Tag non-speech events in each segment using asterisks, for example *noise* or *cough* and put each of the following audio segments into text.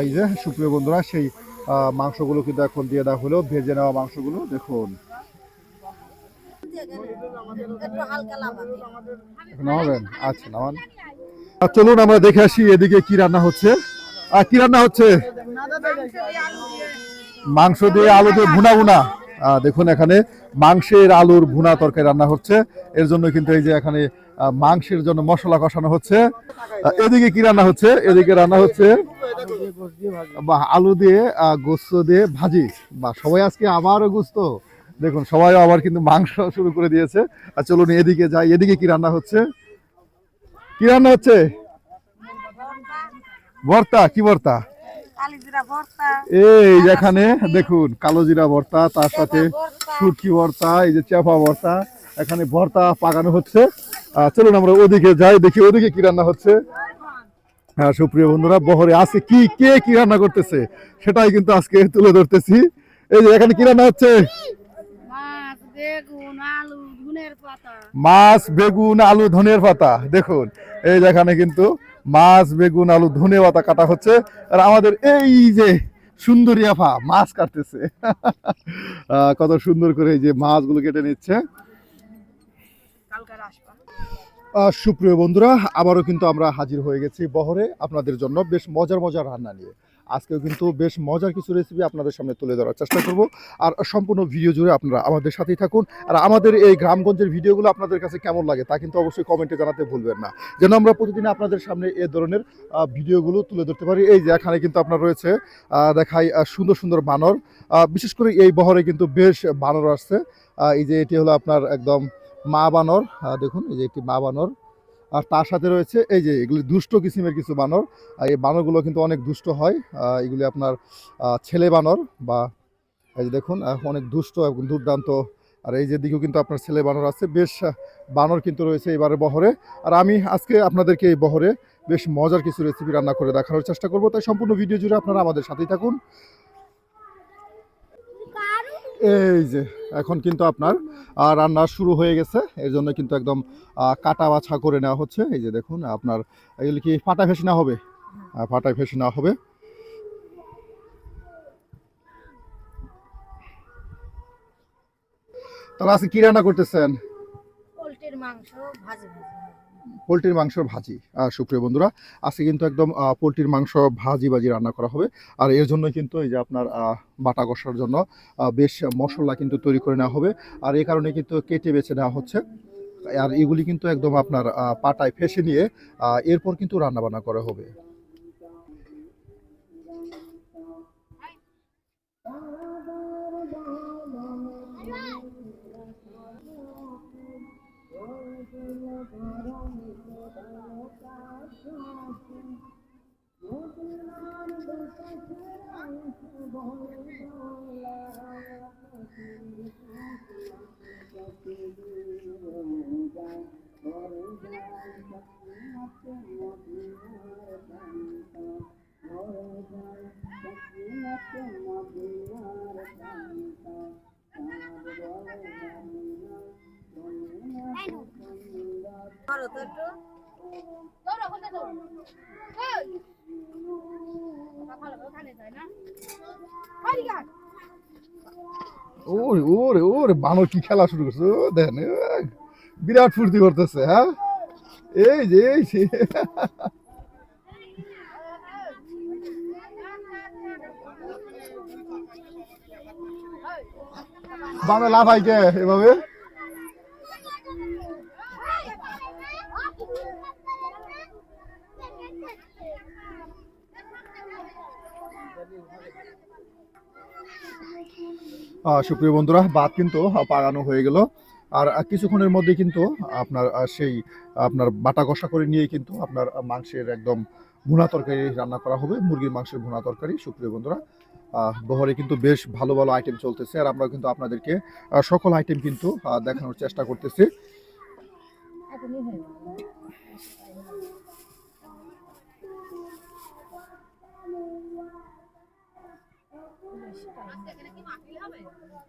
এই যে সুপ্রিয় বন্ধুরা, সেই মাংসগুলো কিন্তু এখন দিয়ে দেওয়া হলো, ভেজে নেওয়া মাংসগুলো, দেখুন। আচ্ছা চলুন, আমরা দেখে আসি এদিকে কি রান্না হচ্ছে। আর কি রান্না হচ্ছে? মাংস দিয়ে আলু দিয়ে ভুনা ভুনা। দেখুন এখানে মাংসের আলুর ভুনা তরকারি রান্না হচ্ছে। এর জন্য কিন্তু এই যে এখানে মাংসের জন্য মশলা কষানো হচ্ছে। এদিকে কি রান্না হচ্ছে? এদিকে রান্না হচ্ছে বা আলু দিয়ে গোস্ত দিয়ে ভাজি। বা সবাই আজকে আবারও গোস্ত। দেখুন সবাই আবার কিন্তু মাংস শুরু করে দিয়েছে। আর চলুন এদিকে যাই। এদিকে কি রান্না হচ্ছে? কি রান্না হচ্ছে? ভর্তা। কি ভর্তা? এই যেখানে দেখুন কালো জিরা ভর্তা তার সাথে শুটকি ভর্তা এই যে চাপা ভর্তা। এখানে ভর্তা পাকানো হচ্ছে। চলুন আমরা ওদিকে যাই দেখি ওদিকে কি রান্না হচ্ছে। হ্যাঁ সুপ্রিয় বন্ধুরা বহরে আছে কি কে কি রান্না করতেছে সেটাই কিন্তু আজকে তুলে ধরতেছি। এই যে এখানে কি রান্না হচ্ছে? মাছ বেগুন আলু ধুনের পাতা। দেখুন। এই যেখানে কিন্তু মাছ বেগুন আলু ধনে পাতা কাটা হচ্ছে। আর আমাদের এই যে সুন্দরী আফা মাছ কাটতেছে। কত সুন্দর করে এই যে মাছগুলো কেটে নিচ্ছে। সুপ্রিয় বন্ধুরা, আবারও কিন্তু আমরা হাজির হয়ে গেছি বহরে আপনাদের জন্য বেশ মজার মজার রান্না নিয়ে। আজকেও কিন্তু বেশ মজার কিছু রেসিপি আপনাদের সামনে তুলে ধরার চেষ্টা করব। আর সম্পূর্ণ ভিডিও জুড়ে আপনারা আমাদের সাথেই থাকুন। আর আমাদের এই গ্রামগঞ্জের ভিডিওগুলো আপনাদের কাছে কেমন লাগে তা কিন্তু অবশ্যই কমেন্টে জানাতে ভুলবেন না। যেন আমরা প্রতিদিন আপনাদের সামনে এ ধরনের ভিডিওগুলো তুলে ধরতে পারি। এই যে এখানে কিন্তু আপনার রয়েছে দেখাই সুন্দর সুন্দর বানর। বিশেষ করে এই বহরে কিন্তু বেশ বানর আসছে। এই যে এটি হলো আপনার একদম মা বানর দেখুন, এই যে একটি মা বানর। আর তার সাথে রয়েছে, এই যে এগুলি দুষ্ট কিসিমের কিছু বানর। আর এই বানরগুলো কিন্তু অনেক দুষ্ট হয়। এগুলি আপনার ছেলে বানর বা, এই যে দেখুন অনেক দুষ্ট এবং দুর্দান্ত। আর এই যে দিকেও কিন্তু আপনার ছেলে বানর আছে। বেশ বানর কিন্তু রয়েছে এবারে বহরে। আর আমি আজকে আপনাদেরকে এই বহরে বেশ মজার কিছু রেসিপি রান্না করে দেখানোর চেষ্টা করব। তাই সম্পূর্ণ ভিডিও জুড়ে আপনারা আমাদের সাথেই থাকুন। এই যে এখন কিন্তু আপনার রান্না শুরু হয়ে গেছে। এর জন্য কিন্তু একদম কাটা বাছা করে নেওয়া হচ্ছে। এই যে দেখুন আপনার এগুলি কি ফাটা ফেসে নেওয়া হবে? আহ, ফাটায় ফেসে নেওয়া হবে। তাহলে আজকে কি রান্না করতেছেন? মাংস ভাজি ভাজি। পোলট্রির মাংস ভাজি। সুপ্রিয় বন্ধুরা, আজকে কিন্তু একদম পোলট্রির মাংস ভাজি ভাজি রান্না করা হবে। আর এর জন্য কিন্তু এই যে আপনার বাটা কষার জন্য বেশ মশলা কিন্তু তৈরি করে নেওয়া হবে। আর এই কারণে কিন্তু কেটে বেছে নেওয়া হচ্ছে। আর এগুলি কিন্তু একদম আপনার পাটায় ফেসে নিয়ে এরপর কিন্তু রান্না বান্না করা হবে। ওরে ওরে ওরে বানর কি খেলা শুরু করছে? দেখেন বিরাট ফুর্তি করতেছে হ্যাঁ? এই যে এই যে। বানর লাফাই কে এভাবে? সুপ্রিয় বন্ধুরা, বাদ কিন্তু পাকানো হয়ে গেল। আর কিছুক্ষণের মধ্যে কিন্তু আপনার সেই আপনার বাটা কষা করে নিয়ে কিন্তু আপনার মাংসের একদম ভুনা তরকারি রান্না করা হবে, মুরগির মাংসের ভুনা তরকারি। সুপ্রিয় বন্ধুরা বহরে কিন্তু বেশ ভালো ভালো আইটেম চলতেছে আর আমরা কিন্তু আপনাদেরকে সকল আইটেম কিন্তু দেখানোর চেষ্টা করতেছি। এখনই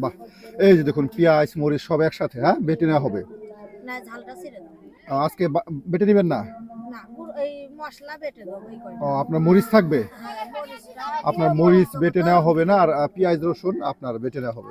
বাহ এই যে দেখুন পেঁয়াজ মরিচ সব একসাথে হ্যাঁ? বেটে নেওয়া হবে? আজকে বেটে নেবেন না? ও, আপনার মরিচ থাকবে? হ্যাঁ, আপনার মরিচ বেটে নেওয়া হবে না আর পেঁয়াজ রসুন আপনার বেটে নেওয়া হবে।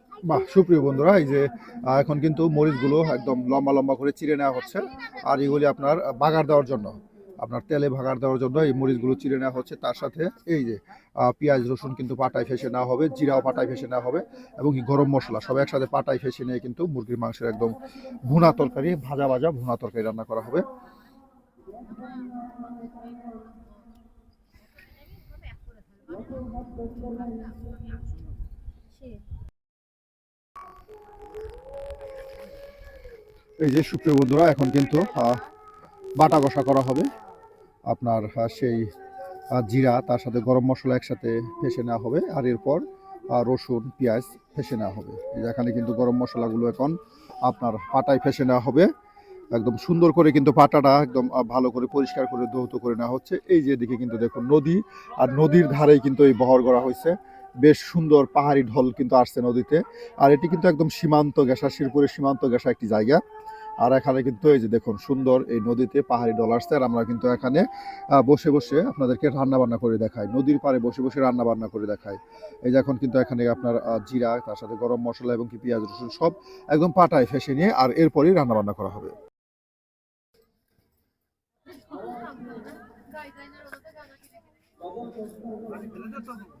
বাহ, সুপ্রিয় বন্ধুরা, এই যে এখন কিন্তু মরিচগুলো একদম লম্বা লম্বা করে চিড়ে নেওয়া হচ্ছে। আর এগুলি আপনার বাগার দেওয়ার জন্য, আপনার তেলে ভাগার দেওয়ার জন্য এই মরিচগুলো চিড়ে নেওয়া হচ্ছে। তার সাথে এই যে পেঁয়াজ, রসুন কিন্তু পাটায় ফেসে নেওয়া হবে, জিরাও পাটায় ফেসে নেওয়া হবে, এবং গরম মশলা সব একসাথে পাটায় ফেসে নিয়ে কিন্তু মুরগির মাংসের একদম ভুনা তরকারি, ভাজা ভাজা ভুনা তরকারি রান্না করা হবে। এই যে সুপ্রিয় বন্ধুরা, এখন কিন্তু বাটা কষা করা হবে। আপনার সেই জিরা, তার সাথে গরম মশলা একসাথে ফেসে নেওয়া হবে, আর এরপর রসুন, পেঁয়াজ ফেসে নেওয়া হবে। এখানে কিন্তু গরম মশলাগুলো এখন আপনার পাটায় ফেসে নেওয়া হবে। একদম সুন্দর করে কিন্তু পাটাটা একদম ভালো করে পরিষ্কার করে ধৌত করে নেওয়া হচ্ছে। এই যে দিকে কিন্তু দেখুন নদী, আর নদীর ধারেই কিন্তু এই বহর করা হয়েছে। বেশ সুন্দর পাহাড়ি ঢল কিন্তু আসছে নদীতে। আর এটি কিন্তু একদম সীমান্ত গেসা শিরপুরের সীমান্ত গেসা একটি জায়গা। আর এখানে কিন্তু এই যে দেখুন সুন্দর এই নদীতে পাহাড়ি ডল আসছে। আর আমরা কিন্তু এখানে বসে বসে আপনাদেরকে রান্না বান্না করে দেখাই। নদীর পাড়ে বসে বসে রান্না বান্না করে দেখাই। এই যে এখন কিন্তু এখানে আপনার জিরা তার সাথে গরম মশলা এবং কি পেঁয়াজ রসুন সব একদম পাটায় ফেসে নিয়ে আর এরপরই রান্না বান্না করা হবে। হুম, ও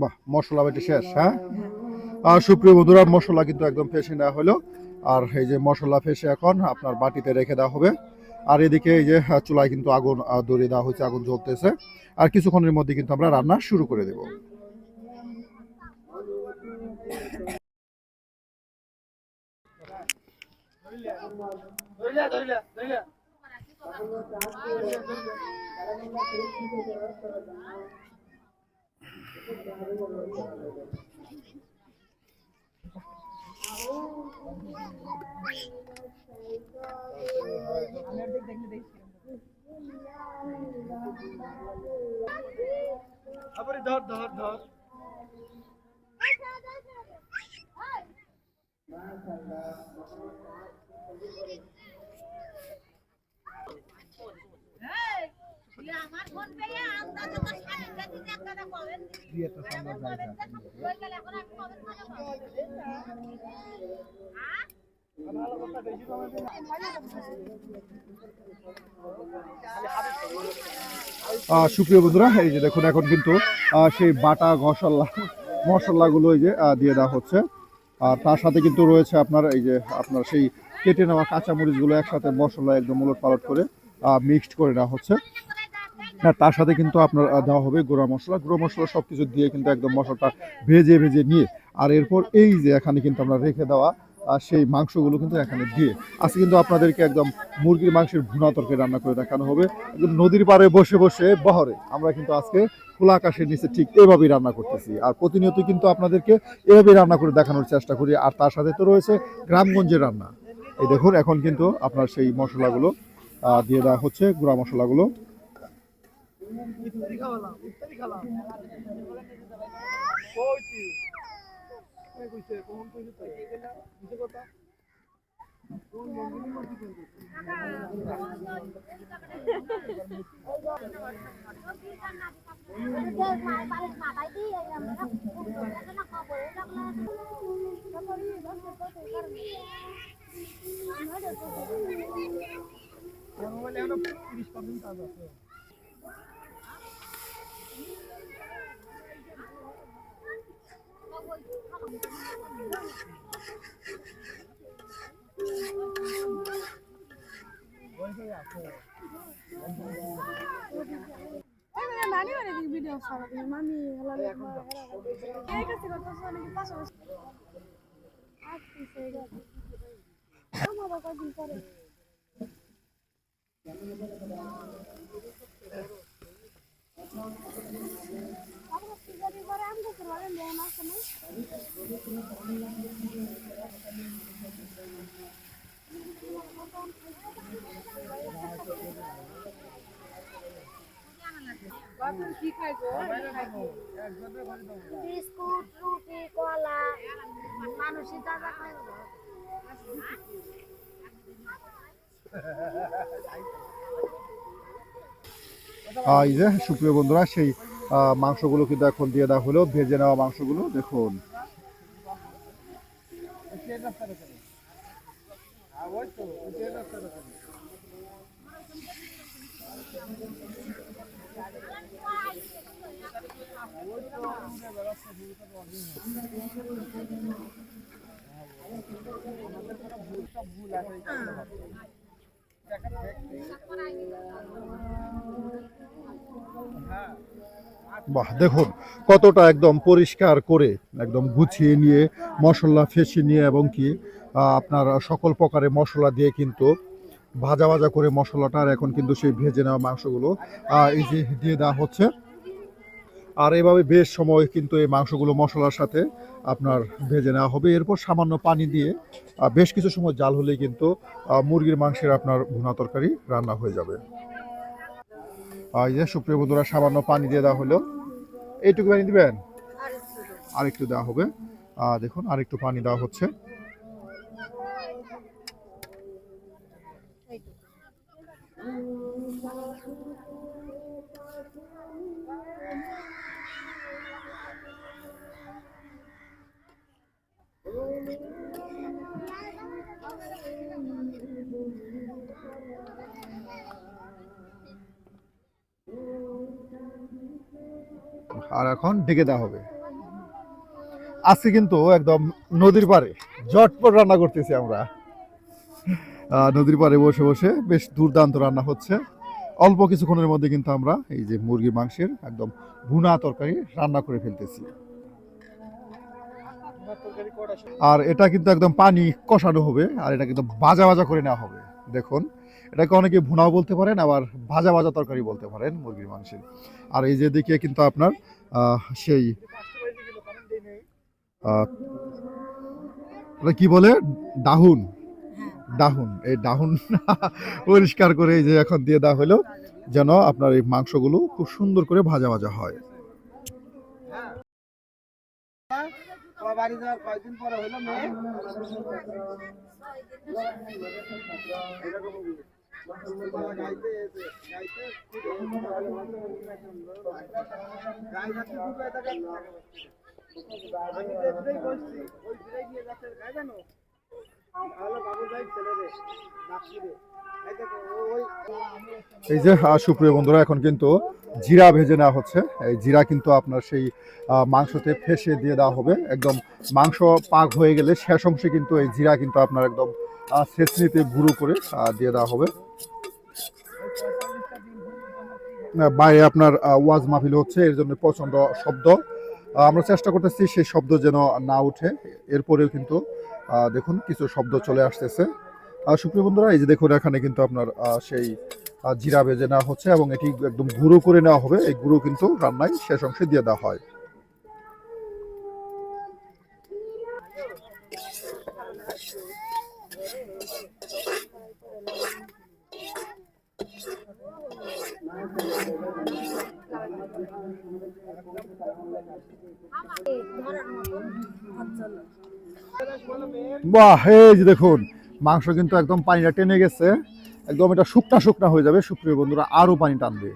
বাহ, মশলা বেটে শেষ হ্যাঁ? আর সুপ্রিয় বন্ধুরা, মশলা কিন্তু একদম ফেসে নেওয়া হলো। আর এই যে মশলা ফেসে এখন আপনার বাটিতে রেখে দেওয়া হবে। আর এদিকে এই যে চুলায় কিন্তু আগুন ধরিয়ে দেওয়া হয়েছে আগুন জ্বলতেছে। আর কিছুক্ষণের মধ্যে কিন্তু আমরা রান্না শুরু করে দেব। ধর ধর ধর সুপ্রিয় বন্ধুরা এই যে দেখুন এখন কিন্তু সেই বাটা মশলা মশলাগুলো এই যে দিয়ে দেওয়া হচ্ছে। আর তার সাথে কিন্তু রয়েছে আপনার এই যে, আপনার সেই কেটে নেওয়া কাঁচামরিচগুলো একসাথে মশলা একদম উলট পালট করে মিক্সড করে নেওয়া হচ্ছে। হ্যাঁ তার সাথে কিন্তু আপনার দেওয়া হবে গুঁড়া মশলা। গুঁড়ো মশলা সব কিছু দিয়ে কিন্তু একদম মশলাটা ভেজে ভেজে নিয়ে, আর এরপর এই যে এখানে কিন্তু আমরা রেখে দেওয়া সেই মাংসগুলো কিন্তু এখানে দিয়ে। আজকে কিন্তু আপনাদেরকে একদম মুরগির মাংসের ভুনা তরকারি রান্না করে দেখানো হবে। একদম নদীর পাড়ে বসে বসে বহরে আমরা কিন্তু আজকে খোলা আকাশের নিচে ঠিক এভাবেই রান্না করতেছি। আর প্রতিনিয়ত কিন্তু আপনাদেরকে এভাবেই রান্না করে দেখানোর চেষ্টা করি। আর তার সাথে তো রয়েছে গ্রামগঞ্জের রান্না। এই দেখুন, এখন কিন্তু আপনার সেই মশলাগুলো দিয়ে দেওয়া হচ্ছে গুঁড়া মশলাগুলো। খাওয়ালাম। ইত্যাদি খাওয়ালাম কইছি? কই কইছে কোন কইছে তো এগুলা বুঝে কথা? কোন মঙ্গলি মতি কইছে? মোবাইলে এখনও 30 পার্সেন্ট কাজ আছে নানি মানে কি ভিডিও ছাড়া তুমি মামি হেলা এই কাছে কথা শুনে কি পাশে বসে আজকে সেই কথা আমার বাবা দিন পরে আমরা কি জানি করে আমি তো বলেন দেন আসে না বিস্কুট রুটি কলা মানুষের দাদা আহ, এই যে সুপ্রিয় বন্ধুরা সেই মাংসগুলো কিন্তু এখন দিয়ে দেওয়া হলো ভেজে নেওয়া মাংসগুলো দেখুন। ওই তো সেই রাস্তাটা করে বাহ, দেখুন, কতটা একদম পরিষ্কার করে, একদম গুছিয়ে নিয়ে, মশলা ফেসে নিয়ে এবং কি আপনার সকল প্রকারের মশলা দিয়ে কিন্তু ভাজা ভাজা করে মশলাটা আর এখন কিন্তু সেই ভেজে নেওয়া মাংসগুলো এই যে দিয়ে দেওয়া হচ্ছে। আর এভাবে বেশ সময় কিন্তু এই মাংসগুলো মশলার সাথে আপনার ভেজে নেওয়া হবে। এরপর সামান্য পানি দিয়ে বেশ কিছু সময় জাল হলেই কিন্তু মুরগির মাংসের আপনার ভুনা তরকারি রান্না হয়ে যাবে। এই যে সুপ্রিয় বন্ধুরা, সামান্য পানি দিয়ে দেওয়া হলো। এইটুকু পানি দিবেন? আরেকটু দেওয়া হবে। দেখুন, আরেকটু পানি দেওয়া হচ্ছে। আর এখন ঢেকে দেওয়া হবে। আজকে কিন্তু একদম নদীর পাড়ে জটপট রান্না করতেছি আমরা। নদীর পাড়ে বসে বসে বেশ দুর্দান্ত রান্না হচ্ছে। অল্প কিছুক্ষণের মধ্যে কিন্তু আমরা এই যে মুরগির মাংসের একদম ভুনা তরকারি রান্না করে ফেলতেছি। আর এটা কিন্তু একদম পানি কষানো হবে, আর এটা কিন্তু ভাজা ভাজা করে নেওয়া হবে। দেখুন এটাকে অনেকে ভুনাও বলতে পারেন, আবার ভাজা ভাজা তরকারি বলতে পারেন মুরগির মাংসের। আর এই যে দিকে কিন্তু আপনার সেই কি বলে? ডাহুন। ডাহুন। এই ডাহুন *laughs* পরিষ্কার করে এই যে এখন দিয়ে দেওয়া হলো, যেন আপনার এই মাংসগুলো খুব সুন্দর করে ভাজা ভাজা হয়। কয়েকদিন পরে হলো যে এই যে সুপ্রিয় বন্ধুরা, এখন কিন্তু জিরা ভেজে নেওয়া হচ্ছে। এই জিরা কিন্তু আপনার সেই মাংসতে ফেসে দিয়ে দেওয়া হবে। একদম মাংস পাক হয়ে গেলে শেষ অংশে কিন্তু এই জিরা কিন্তু আপনার একদম ছেঁচনিতে গুঁড়ো করে দিয়ে দেওয়া হবে। বাইরে আপনার ওয়াজ মাহফিল হচ্ছে, এর জন্য প্রচণ্ড শব্দ। আমরা চেষ্টা করতেছি সেই শব্দ যেন না উঠে। এরপরেও কিন্তু দেখুন কিছু শব্দ চলে আসতেছে। সুপ্রিয় বন্ধুরা, এই যে দেখুন, এখানে কিন্তু আপনার সেই জিরা ভেজে নেওয়া হচ্ছে এবং এটি একদম গুঁড়ো করে নেওয়া হবে। এই গুঁড়ো কিন্তু রান্নায় শেষ অংশে দিয়ে দেওয়া হয়। বাহ, এই যে দেখুন, মাংস কিন্তু একদম পানিটা টেনে গেছে। একদম এটা শুকনা শুকনা হয়ে যাবে, সুপ্রিয় বন্ধুরা আরও পানি টানবে।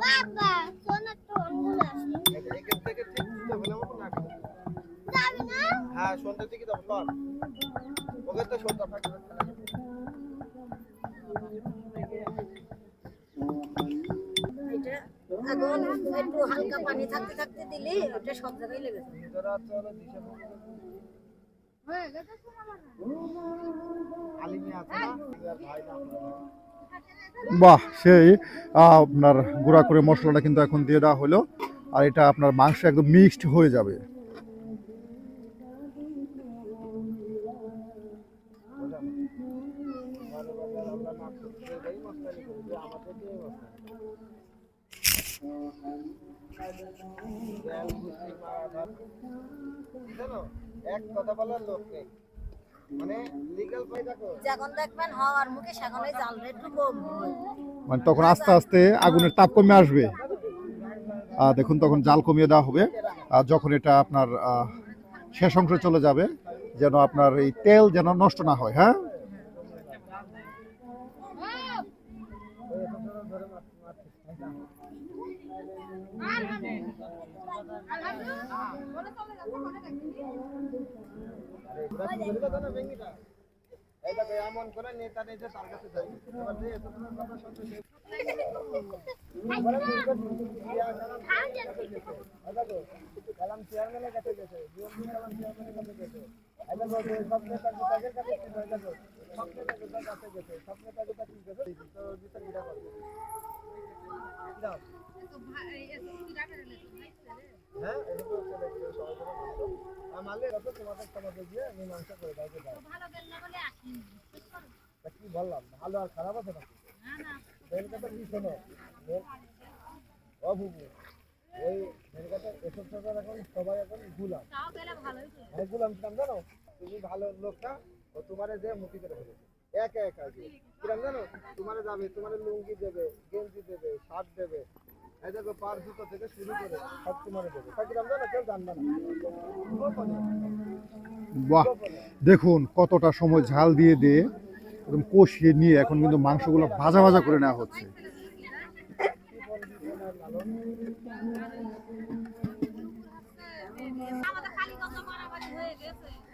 বাবা তো অঙ্গুল আছে এখান থেকে ঠিক বুঝতে পেলে মতো না যাবি না হ্যাঁ সন্ধ্যা থেকে যাব কর ওকে তো সন্ধ্যা ফাঁকা এখন একটু হালকা পানি থাকতে থাকতে দিলে ওটা সব জায়গায় লেগে যাবে। ভিতরে আছে হলো দিশা আলিমি আছে না আর ভাই না বাহ সেই আপনার গুঁড়া করে মশলাটা কিন্তু এখন দিয়ে দেওয়া হলো। আর এটা আপনার মাংস একদম মিক্সড হয়ে যাবে। এক কথা বলার লোক নেই। মানে লিগ্যাল পাই দেখো যখন দেখবেন হওয়ার মুখে সেখানে জালটা একটু কম মানে তখন আস্তে আস্তে আগুনের তাপ কমে আসবে। আহ, দেখুন তখন জাল কমিয়ে দেওয়া হবে। আর যখন এটা আপনার শেষ অংশে চলে যাবে যেন আপনার এই তেল যেন নষ্ট না হয় হ্যাঁ এই দেখো এমন করে নেতা নেতা তার কাছে যাই এবার যে এত তোমার কথা শুনতে যে- এই দেখো, কালাম চেয়ারম্যানের কাছে গেছে চেয়ারম্যানের কাছে গেছে হ্যাঁ সরকার এখন সবাই এখন গুলাম হ্যাঁ গুলাম কিরাম জানো তুমি ভালো লোকটা ও তোমারে যে মুখি করে একা একা কিরাম জানো তোমারে যাবে তোমারে লুঙ্গি দেবে, গেঞ্জি দেবে, শার্ট দেবে বাহ, দেখুন কতটা সময় ঝাল দিয়ে দিয়ে একদম কষিয়ে নিয়ে এখন কিন্তু মাংসগুলো ভাজা ভাজা করে নেওয়া হচ্ছে আমাদের খালি কথা মারামারি হয়ে গেছে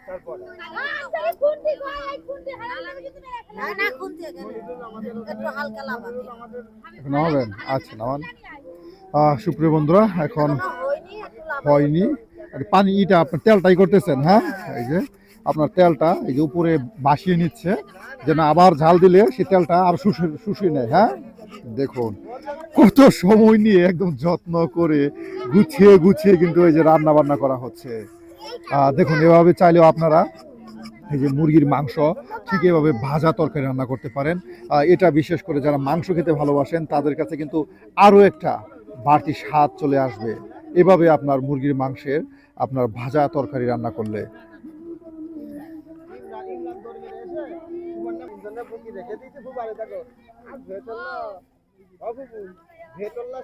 তারপরে না না খুনতে এখানে একটু হালকা লাগাবে এখন নামাবেন? আচ্ছা নামান। সুপ্রিয় বন্ধুরা এখন হয়নি পানি ইটা আপনার তেলটাই করতেছেন হ্যাঁ? এই যে আপনার তেলটা এই যে উপরে বাসিয়ে নিচ্ছে যেন আবার ঝাল দিলে সে তেলটা আর শুষে শুষিয়ে নেয় হ্যাঁ? দেখুন কত সময় নিয়ে একদম যত্ন করে গুছিয়ে গুছিয়ে কিন্তু এই যে রান্না বান্না করা হচ্ছে। দেখুন, এভাবে চাইলেও আপনারা এই যে মুরগির মাংস ঠিক এভাবে ভাজা তরকারি রান্না করতে পারেন। এটা বিশেষ করে যারা মাংস খেতে ভালোবাসেন, তাদের কাছে কিন্তু আরও একটা বাড়তি স্বাদ চলে আসবে। এভাবে আপনার মুরগির মাংসের আপনার ভাজা তরকারি রান্না করলে।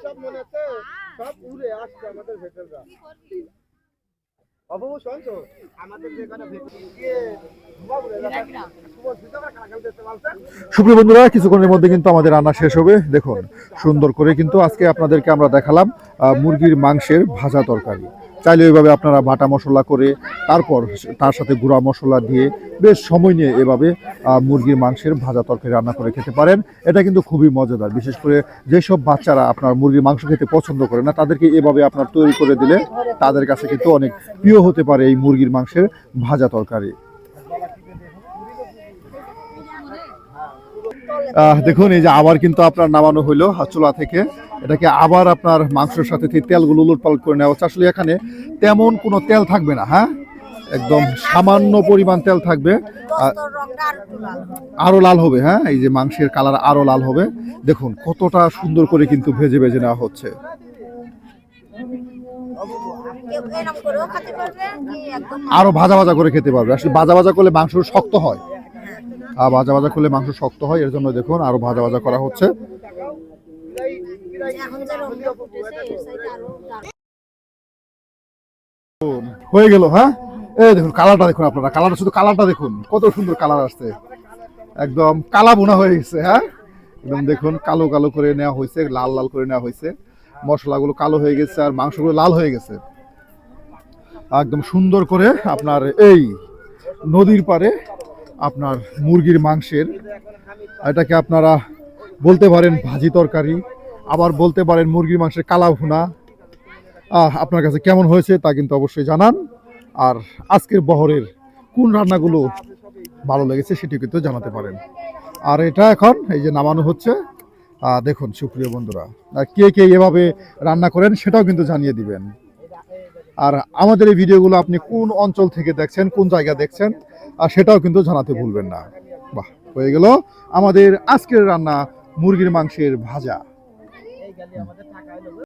সব মনে হচ্ছে সব উড়ে আসছে আমাদের ভেতররা অবু শুনছো আমাদের যেখানে সুপ্রিয় বন্ধুরা কিছুক্ষণের মধ্যে কিন্তু আমাদের রান্না শেষ হবে। দেখুন সুন্দর করে কিন্তু আজকে আপনাদেরকে আমরা দেখালাম আহ, মুরগির মাংসের ভাজা তরকারি। চাইলে ওইভাবে আপনারা বাটা মশলা করে তারপর তার সাথে গুঁড়া মশলা দিয়ে বেশ সময় নিয়ে এভাবে মুরগির মাংসের ভাজা তরকারি রান্না করে খেতে পারেন। এটা কিন্তু খুবই মজাদার। বিশেষ করে যেসব বাচ্চারা আপনার মুরগির মাংস খেতে পছন্দ করে না, তাদেরকে এভাবে আপনার তৈরি করে দিলে তাদের কাছে কিন্তু অনেক প্রিয় হতে পারে এই মুরগির মাংসের ভাজা তরকারি। দেখুন এই যে আবার কিন্তু আপনার নামানো হইল চুলা থেকে। এটাকে আবার আপনার মাংসের সাথে তেলগুলো উলটপালট করে নেওয়া হচ্ছে। আসলে এখানে তেমন কোনো তেল থাকবে না হ্যাঁ? একদম সামান্য পরিমাণ তেল থাকবে। আর গোস্তর রংটা আর একটু লাল হবে। হ্যাঁ? এই যে মাংসের কালার আরও লাল হবে। দেখুন কতটা সুন্দর করে কিন্তু ভেজে ভেজে নেওয়া হচ্ছে। আরও ভাজা ভাজা করে খেতে পারবে। আসলে ভাজা ভাজা করলে মাংস শক্ত হয়। ভাজা ভাজা করলে মাংস শক্ত হয়, এর জন্য দেখুন আরও ভাজা ভাজা করা হচ্ছে। আরও। হয়ে গেল হ্যাঁ? এই দেখুন, কালারটা দেখুন আপনারা, কালারটা, শুধু কালারটা দেখুন, কত সুন্দর কালার আসছে। একদম কালা বোনা হয়ে গেছে হ্যাঁ? একদম দেখুন, কালো কালো করে নেওয়া হয়েছে, লাল লাল করে নেওয়া হয়েছে। মশলাগুলো কালো হয়ে গেছে আর মাংসগুলো লাল হয়ে গেছে। একদম সুন্দর করে আপনার এই নদীর পারে আপনার মুরগির মাংসের, এটাকে আপনারা বলতে পারেন ভাজি তরকারি, আবার বলতে পারেন মুরগির মাংসের কালা ভুনা। আপনার কাছে কেমন হয়েছে তা কিন্তু অবশ্যই জানান। আর আজকের বহরের কোন রান্নাগুলো ভালো লেগেছে সেটি কিন্তু জানাতে পারেন। আর এটা এখন এই যে নামানো হচ্ছে দেখুন সুপ্রিয় বন্ধুরা কে কে এভাবে রান্না করেন সেটাও কিন্তু জানিয়ে দিবেন। আর আমাদের এই ভিডিওগুলো আপনি কোন অঞ্চল থেকে দেখছেন, কোন জায়গা দেখছেন আর সেটাও কিন্তু জানাতে ভুলবেন না। বাহ, হয়ে গেল আমাদের আজকের রান্না মুরগির মাংসের ভাজা।